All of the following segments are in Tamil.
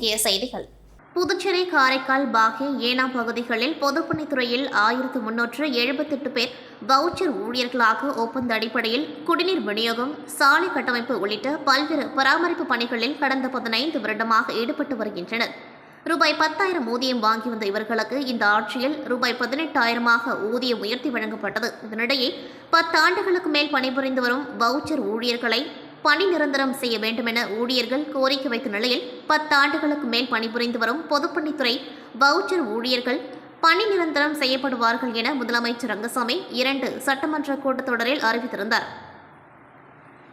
முக்கிய செய்திகள். புதுச்சேரி காரைக்கால் பாகே ஏனாம் பகுதிகளில் பொதுப்பணித்துறையில் ஆயிரத்து முன்னூற்று எழுபத்தெட்டு பேர் வவுச்சர் ஊழியர்களாக ஒப்பந்த அடிப்படையில் குடிநீர் விநியோகம் சாலை கட்டமைப்பு உள்ளிட்ட பல்வேறு பராமரிப்பு பணிகளில் கடந்த பதினைந்து வருடமாக ஈடுபட்டு வருகின்றனர். ரூபாய் பத்தாயிரம் ஊதியம் வாங்கி வந்த இவர்களுக்கு இந்த ஆட்சியில் ரூபாய் பதினெட்டாயிரமாக ஊதியம் உயர்த்தி வழங்கப்பட்டது. இதனிடையே பத்தாண்டுகளுக்கு மேல் பணிபுரிந்து வரும் வவுச்சர் ஊழியர்களை பணி நிரந்தரம் செய்ய வேண்டுமென ஊழியர்கள் கோரிக்கை வைத்த நிலையில் பத்தாண்டுகளுக்கு மேல் பணிபுரிந்து வரும் பொதுப்பணித்துறை வவுச்சர் ஊழியர்கள் பணி நிரந்தரம் செய்யப்படுவார்கள் என முதலமைச்சர் ரங்கசாமி இரண்டு சட்டமன்ற கூட்டத்தொடரில் அறிவித்திருந்தார்.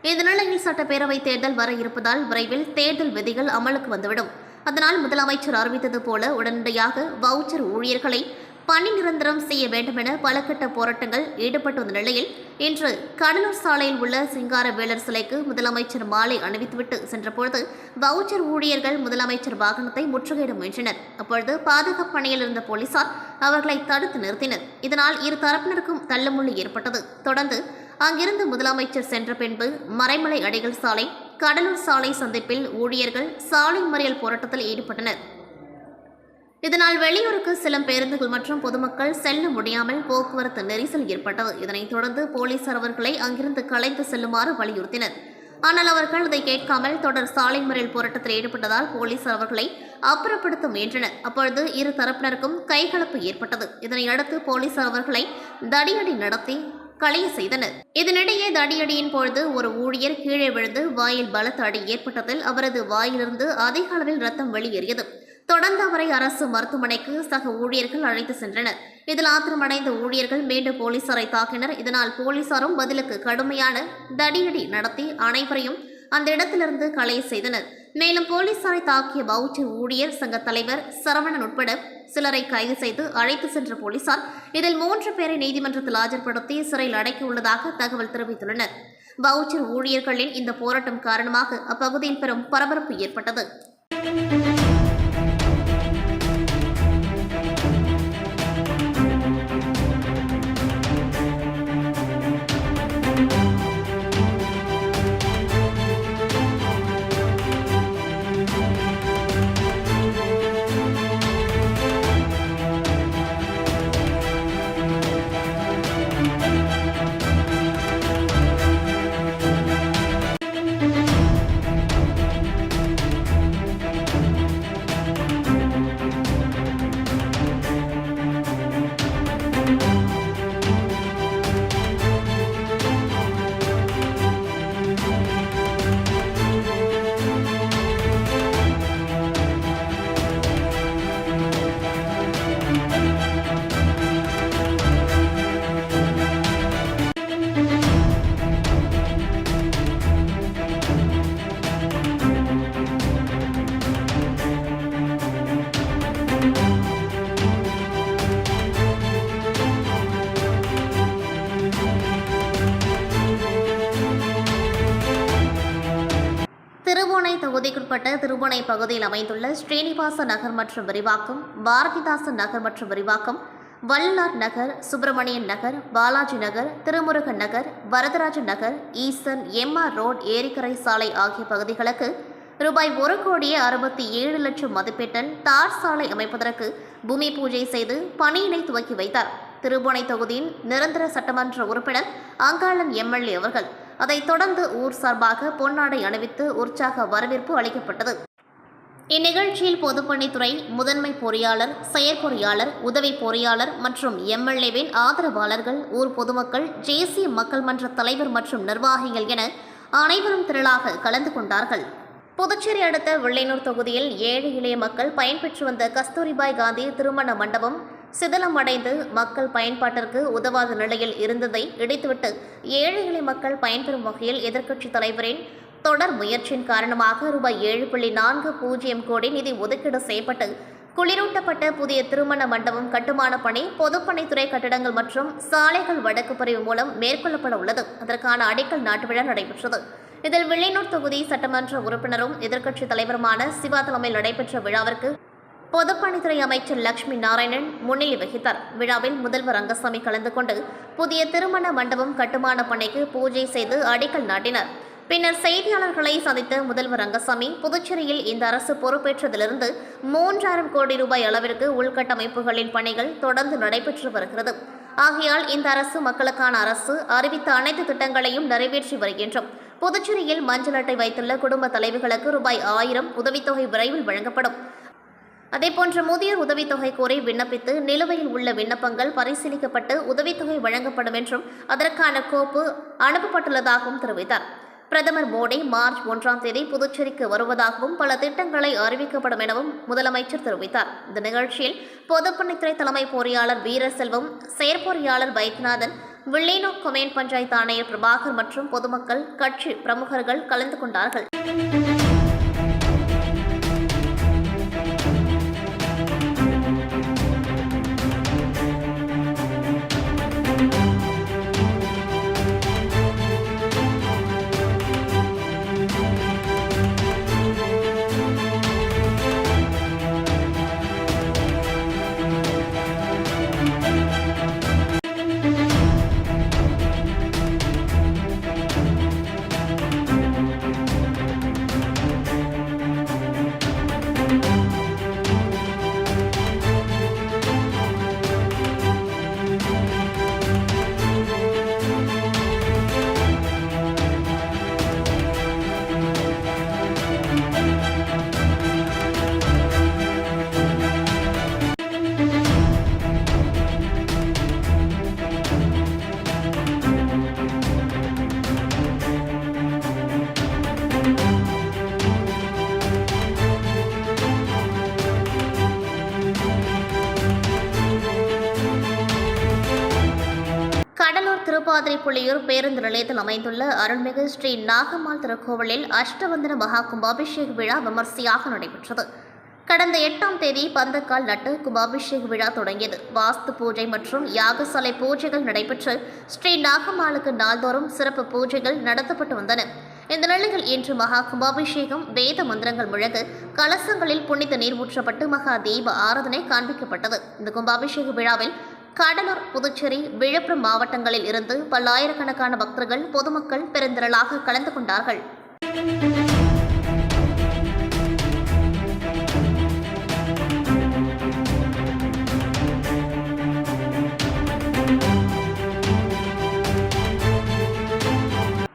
இந்த நிலையில் சட்டப்பேரவை தேர்தல் வர இருப்பதால் விரைவில் தேர்தல் விதிகள் அமலுக்கு வந்துவிடும். அதனால் முதலமைச்சர் அறிவித்தது போல உடனடியாக வவுச்சர் ஊழியர்களை பணி நிரந்தரம் செய்ய வேண்டுமென பல கட்ட போராட்டங்கள் ஈடுபட்டு வந்த நிலையில் இன்று கடலூர் சாலையில் உள்ள சிங்கார வேலர் சிலைக்கு முதலமைச்சர் மாலை அணிவித்துவிட்டு சென்றபொழுது வவுச்சர் ஊழியர்கள் முதலமைச்சர் வாகனத்தை முற்றுகையிட முயன்றனர். அப்பொழுது பாதுகாப்பு பணியில் இருந்த போலீசார் அவர்களை தடுத்து நிறுத்தினர். இதனால் இரு தரப்பினருக்கும் தள்ளுமுள்ளு ஏற்பட்டது. தொடர்ந்து அங்கிருந்து முதலமைச்சர் சென்ற பின்பு மறைமலை அடிகள் சாலை கடலூர் சாலை சந்திப்பில் ஊழியர்கள் சாலை மறியல் போராட்டத்தில் ஈடுபட்டனர். இதனால் வெளியூருக்கு செல்லும் பேருந்துகள் மற்றும் பொதுமக்கள் செல்ல முடியாமல் போக்குவரத்து நெரிசல் ஏற்பட்டது. இதனைத் தொடர்ந்து போலீசார் அவர்களை அங்கிருந்து கலைந்து செல்லுமாறு வலியுறுத்தினர். ஆனால் அவர்கள் இதை கேட்காமல் தொடர் சாலை மறியல் போராட்டத்தில் ஈடுபட்டதால் போலீசார் அவர்களை அப்புறப்படுத்த முயன்றனர். அப்பொழுது இரு தரப்பினருக்கும் கைகலப்பு ஏற்பட்டது. இதனையடுத்து போலீசார் அவர்களை தடியடி நடத்தி களைய செய்தனர். இதனிடையே தடியடியின் பொழுது ஒரு ஊழியர் கீழே விழுந்து வாயில் பலத்த அடி ஏற்பட்டதில் அவரது வாயிலிருந்து அதிக அளவில் ரத்தம் வெளியேறியது. தொடர்ந்து அவரை அரசு மருத்துவமனைக்கு சக ஊழியர்கள் அழைத்து சென்றனர். இதில் ஆத்திரமடைந்த ஊழியர்கள் மீண்டும் போலீசாரை தாக்கினர். இதனால் போலீசாரும் பதிலுக்கு கடுமையான தடியடி நடத்தி அனைவரையும் அந்த இடத்திலிருந்து களைய செய்தனர். மேலும் போலீசாரை தாக்கிய வவுச்சர் ஊழியர் சங்க தலைவர் சரவணன் உட்பட சிலரை கைது செய்து அழைத்து சென்ற போலீசார் இதில் மூன்று பேரை நீதிமன்றத்தில் ஆஜர்படுத்தி சிறையில் அடைக்கியுள்ளதாக தகவல் தெரிவித்துள்ளனர். பவுச்சர் ஊழியர்களின் இந்த போராட்டம் காரணமாக அப்பகுதியில் பெரும் பரபரப்பு ஏற்பட்டது. திருபுனை பகுதியில் அமைந்துள்ள ஸ்ரீனிவாச நகர் மற்றும் விரிவாக்கம் பாரதிதாசன் நகர் மற்றும் விரிவாக்கம் வல்லார் நகர் சுப்பிரமணியன் நகர் பாலாஜி நகர் திருமுருகன் நகர் வரதராஜன் நகர் ஈசன் எம்ஆர் ரோட் ஏரிக்கரை சாலை ஆகிய பகுதிகளுக்கு ரூபாய் ஒரு கோடியே அறுபத்தி ஏழு லட்சம் மதிப்பீட்டில் தார் சாலை அமைப்பதற்கு பூமி பூஜை செய்து பணியினை துவக்கி வைத்தார். திருபுனை தொகுதியின் நிரந்தர சட்டமன்ற உறுப்பினர் அங்காளன் எம்எல்ஏ அவர்கள். அதைத் தொடர்ந்து ஊர் சார்பாக பொன்னாடை அணிவித்து உற்சாக வரவேற்பு அளிக்கப்பட்டது. இந்நிகழ்ச்சியில் பொதுப்பணித்துறை முதன்மை பொறியாளர் செயற்பொறியாளர் உதவி பொறியாளர் மற்றும் எம்எல்ஏவின் ஆதரவாளர்கள் ஊர் பொதுமக்கள் தேசிய மக்கள் மன்ற தலைவர் மற்றும் நிர்வாகிகள் என அனைவரும் திரளாக கலந்து கொண்டார்கள். புதுச்சேரி அடுத்த வெள்ளையனூர் தொகுதியில் ஏழை இளைய மக்கள் பயன்பெற்று வந்த கஸ்தூரிபாய் காந்தி திருமண மண்டபம் சிதிலமடைந்து மக்கள் பயன்பாட்டிற்கு உதவாத நிலையில் இருந்ததை இடித்துவிட்டு ஏழை இளைய மக்கள் பயன்பெறும் வகையில் எதிர்க்கட்சித் தலைவரின் தொடர் முயற்சியின் காரணமாக ரூபாய் ஏழு புள்ளி நான்கு பூஜ்ஜியம் கோடி நிதி ஒதுக்கீடு செய்யப்பட்டு குளிரூட்டப்பட்ட புதிய திருமண மண்டபம் கட்டுமான பணி பொதுப்பணித்துறை கட்டடங்கள் மற்றும் சாலைகள் வடக்கு பிரிவு மூலம் மேற்கொள்ளப்பட உள்ளது. அதற்கான அடிக்கல் நாட்டு விழா நடைபெற்றது. இதில் வில்லியனூர் தொகுதி சட்டமன்ற உறுப்பினரும் எதிர்க்கட்சித் தலைவருமான சிவா தலைமையில் நடைபெற்ற விழாவிற்கு பொதுப்பணித்துறை அமைச்சர் லட்சுமி நாராயணன் முன்னிலை வகித்தார். விழாவில் முதல்வர் ரங்கசாமி கலந்து கொண்டு புதிய திருமண மண்டபம் கட்டுமான பணிக்கு பூஜை செய்து அடிக்கல் நாட்டினார். பின்னர் செய்தியாளர்களை சந்தித்த முதல்வர் ரங்கசாமி புதுச்சேரியில் இந்த அரசு பொறுப்பேற்றதிலிருந்து மூன்றாயிரம் கோடி ரூபாய் அளவிற்கு உள்கட்டமைப்புகளின் பணிகள் தொடர்ந்து நடைபெற்று வருகிறது. ஆகையால் இந்த அரசு மக்களுக்கான அரசு அறிவித்த அனைத்து திட்டங்களையும் நிறைவேற்றி வருகின்றோம். புதுச்சேரியில் மஞ்சள் அட்டை வைத்துள்ள குடும்ப தலைவர்களுக்கு ரூபாய் ஆயிரம் உதவித்தொகை விரைவில் வழங்கப்படும். அதேபோன்று முதியோர் உதவித்தொகை கோரி விண்ணப்பித்து நிலுவையில் உள்ள விண்ணப்பங்கள் பரிசீலிக்கப்பட்டு உதவித்தொகை வழங்கப்படும் என்றும் அதற்கான கோப்பு அனுப்பப்பட்டுள்ளதாகவும் தெரிவித்தார். பிரதமர் மோடி மார்ச் ஒன்றாம் தேதி புதுச்சேரிக்கு வருவதாகவும் பல திட்டங்களை அறிவிக்கப்படும் எனவும் முதலமைச்சர் தெரிவித்தார். இந்த நிகழ்ச்சியில் பொதுப்பணித்துறை தலைமை பொறியாளர் வீரசெல்வம் செயற்பொறியாளர் வைத்யநாதன் வில்லினோ கொமேன் பஞ்சாயத்து ஆணையர் பிரபாகர் மற்றும் பொதுமக்கள் கட்சி பிரமுகர்கள் கலந்து கொண்டார்கள். கடலூர் புள்ளியூர் பேருந்து நிலையத்தில் அமைந்துள்ள அருள்மிகு ஸ்ரீ நாகம்மாள் திருக்கோவிலில் அஷ்டவந்தன மகா கும்பாபிஷேக விழா விமர்சையாக நடைபெற்றது. கடந்த எட்டாம் தேதி பந்தக்கால் நட்டு கும்பாபிஷேக விழா தொடங்கியது. வாஸ்து பூஜை மற்றும் யாகசாலை பூஜைகள் நடைபெற்று ஸ்ரீ நாகம்மாளுக்கு நாள்தோறும் சிறப்பு பூஜைகள் நடத்தப்பட்டு வந்தன. இந்த நிலையில் இன்று மகா கும்பாபிஷேகம் வேத மந்திரங்கள் முழங்க கலசங்களில் புனித நீர் ஊற்றப்பட்டு மகா தீப ஆராதனை காண்பிக்கப்பட்டது. இந்த கும்பாபிஷேக விழாவில் கடலூர் புதுச்சேரி விழுப்புரம் மாவட்டங்களில் இருந்து பல்லாயிரக்கணக்கான பக்தர்கள் பொதுமக்கள் பெருந்திரளாக கலந்து கொண்டார்கள்.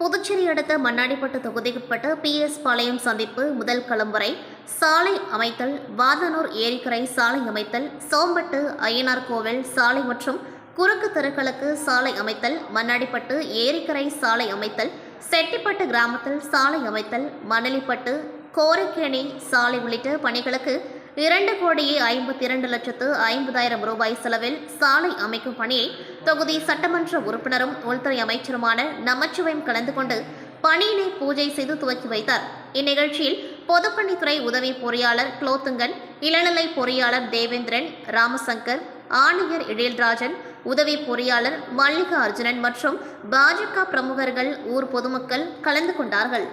புதுச்சேரி அடுத்த மண்ணாடிப்பட்டு தொகுதிக்குட்பட்ட பி எஸ் பாளையம் சந்திப்பு முதல் களம் வரை சாலை அமைத்தல் வாதனூர் ஏரிக்கரை சாலை அமைத்தல் சோம்பட்டு அய்யனார் கோவில் சாலை மற்றும் குறுக்கு தெருக்களுக்கு சாலை அமைத்தல் மண்ணாடிப்பட்டு ஏரிக்கரை சாலை அமைத்தல் செட்டிப்பட்டு கிராமத்தில் சாலை அமைத்தல் மணலிப்பட்டு கோரிக்கேணி சாலை உள்ளிட்ட பணிகளுக்கு இரண்டு கோடியே ஐம்பத்தி இரண்டு லட்சத்து ஐம்பதாயிரம் ரூபாய் செலவில் சாலை அமைக்கும் பணியை தொகுதி சட்டமன்ற உறுப்பினரும் உள்துறை அமைச்சருமான நமச்சிவயம் கலந்து கொண்டு பணியினை பூஜை செய்து துவக்கி வைத்தார். இந்நிகழ்ச்சியில் பொதுப்பணித்துறை உதவி பொறியாளர் குலோத்துங்கன் இளநிலை பொறியாளர் தேவேந்திரன் ராமசங்கர் ஆணையர் இழில்ராஜன் உதவி பொறியாளர் மல்லிகா அர்ஜுனன் மற்றும் பாஜக பிரமுகர்கள் ஊர் பொதுமக்கள் கலந்து கொண்டார்கள்.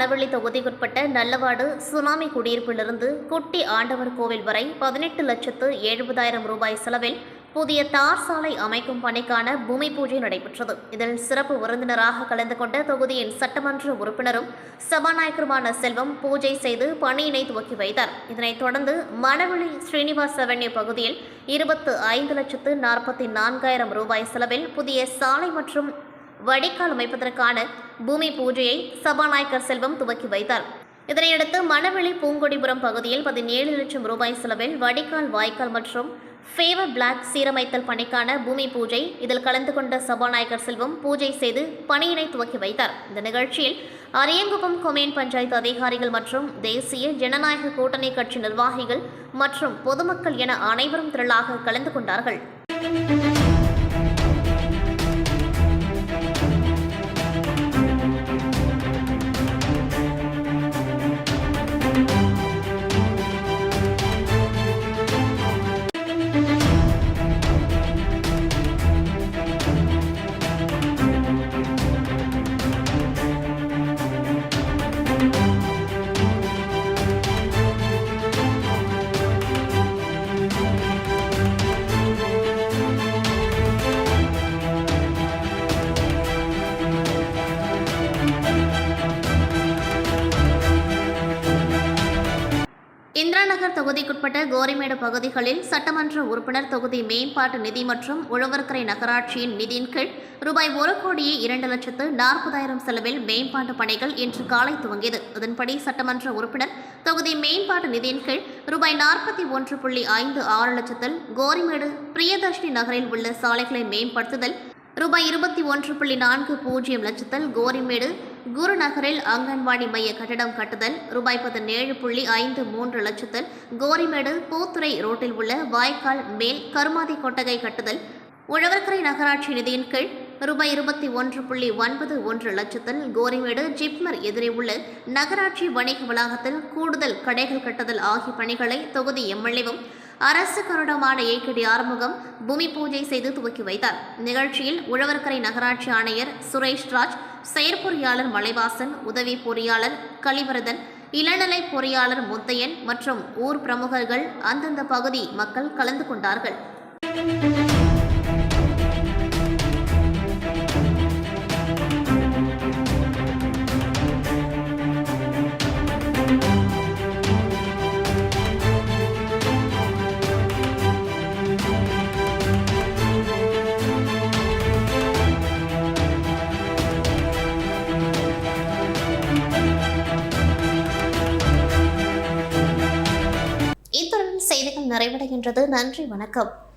மணவெளி தொகுதிக்குட்பட்ட நல்லவாடு சுனாமி குடியிருப்பிலிருந்து குட்டி ஆண்டவர் கோவில் வரை பதினெட்டு லட்சத்து எழுபதாயிரம் ரூபாய் செலவில் புதிய தார் சாலை அமைக்கும் பணிக்கான பூமி பூஜை நடைபெற்றது. இதில் சிறப்பு விருந்தினராக கலந்து கொண்ட தொகுதியின் சட்டமன்ற உறுப்பினரும் சபாநாயகருமான செல்வம் பூஜை செய்து பணியினை துவக்கி வைத்தார். இதனைத் தொடர்ந்து மணவெளி ஸ்ரீனிவாஸ் அவென்யூ பகுதியில் இருபத்து ஐந்து லட்சத்து நாற்பத்தி நான்காயிரம் ரூபாய் செலவில் புதிய சாலை மற்றும் வடிகால் அமைப்பதற்கான பூமி பூஜையை சபாநாயகர் செல்வம் துவக்கி வைத்தார். இதனையடுத்து மணவெளி பூங்கொடிபுரம் பகுதியில் பதினேழு லட்சம் ரூபாய் செலவில் வடிகால் வாய்க்கால் மற்றும் ஃபேவர் பிளாக் சீரமைத்தல் பணிக்கான பூமி பூஜை இதில் கலந்து கொண்ட சபாநாயகர் செல்வம் பூஜை செய்து பணியினை துவக்கி வைத்தார். இந்த நிகழ்ச்சியில் அரியங்குப்பம் கொமேன் பஞ்சாயத்து அதிகாரிகள் மற்றும் தேசிய ஜனநாயக கூட்டணி கட்சி நிர்வாகிகள் மற்றும் பொதுமக்கள் என அனைவரும் திரளாக கலந்து கொண்டார்கள். உட்பட்ட கோரிமேடு பகுதிகளில் சட்டமன்ற உறுப்பினர் தொகுதி மேம்பாட்டு நிதி மற்றும் உழவர்கரை நகராட்சியின் நிதியின் கீழ் ரூபாய் ஒரு கோடியே இரண்டு லட்சத்து நாற்பதாயிரம் செலவில் மேம்பாட்டு பணிகள் இன்று காலை துவங்கியது. அதன்படி சட்டமன்ற உறுப்பினர் தொகுதி மேம்பாட்டு நிதியின் கீழ் ரூபாய் நாற்பத்தி ஒன்று புள்ளி ஐந்து ஆறு லட்சத்தில் கோரிமேடு பிரியதர்ஷினி நகரில் உள்ள சாலைகளை மேம்படுத்துதல் ரூபாய் இருபத்தி ஒன்று புள்ளி நான்கு பூஜ்ஜியம் லட்சத்தில் கோரிமேடு குருநகரில் அங்கன்வாடி மைய கட்டடம் கட்டுதல் ரூபாய் பதினேழு புள்ளி ஐந்து மூன்று லட்சத்தில் கோரிமேடு பூத்துறை ரோட்டில் உள்ள வாய்க்கால் மேல் கருமாதி கொட்டகை கட்டுதல் உழவர்கரை நகராட்சி நிதியின் கீழ் ரூபாய் இருபத்தி ஒன்று புள்ளி ஒன்பது ஒன்று லட்சத்தில் கோரிமேடு ஜிப்மர் எதிரே உள்ள நகராட்சி வணிக வளாகத்தில் கூடுதல் கடைகள் கட்டுதல் ஆகிய பணிகளை தொகுதி எம்எல்ஏவும் அரசு கருடமான ஏகடி ஆறுமுகம் பூமி பூஜை செய்து துவக்கி வைத்தார். நிகழ்ச்சியில் உழவர்கரை நகராட்சி ஆணையர் சுரேஷ்ராஜ் செயற்பொறியாளர் மலைவாசன் உதவி பொறியாளர் கலிவரதன் இளநிலை பொறியாளர் முத்தையன் மற்றும் ஊர் பிரமுகர்கள் அந்தந்த பகுதி மக்கள் கலந்து கொண்டார்கள். இத்துடன் நன்றி வணக்கம்.